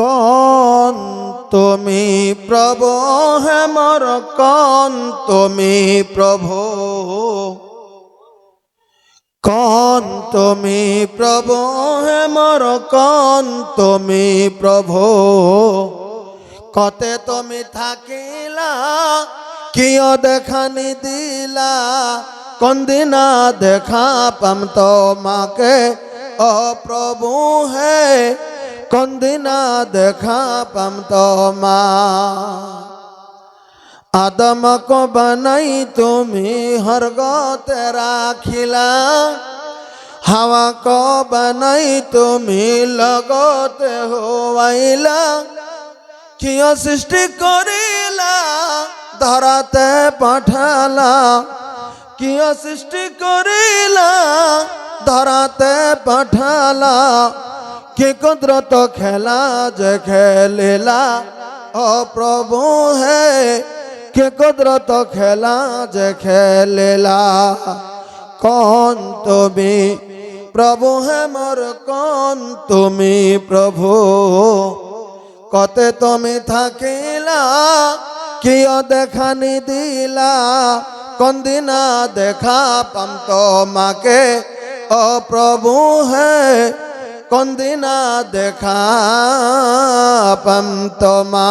কন তুমি প্রভু, হে মোর কন তুমি প্রভু। কন তুমি প্রভু, হে মোর কন তুমি প্রভু। কতে তুমি থাকিলা, কিয় দেখানি দিলা কন্দিনা দেখা পাম তোমাকে? ও প্রভু হে কন্দিনা দেখা পাম তোমা। আদম কো বনাই তুমি হরগতে রাখিলা। হাওয়া কো বনাই তুমি লগতে হওয়াইলা। কিয় সৃষ্টি করিলা? ধরাতে পাঠালা। কিয় সৃষ্টি করিলা? ধরাতে পাঠালা। কি কুদরত খেলা যে খেলিলা? ও প্রভু হে, কে কুদরত খেলা যে খেলিলা? কন তুমি প্রভু হে মোর, কন তুমি প্রভু? কতে তুমি থাকিলা কিয় দেখানি দিলা কন্দিনা দেখা পাম তোমাকে? ও প্রভু হে কন্দিনা দেখা পাম তোমা।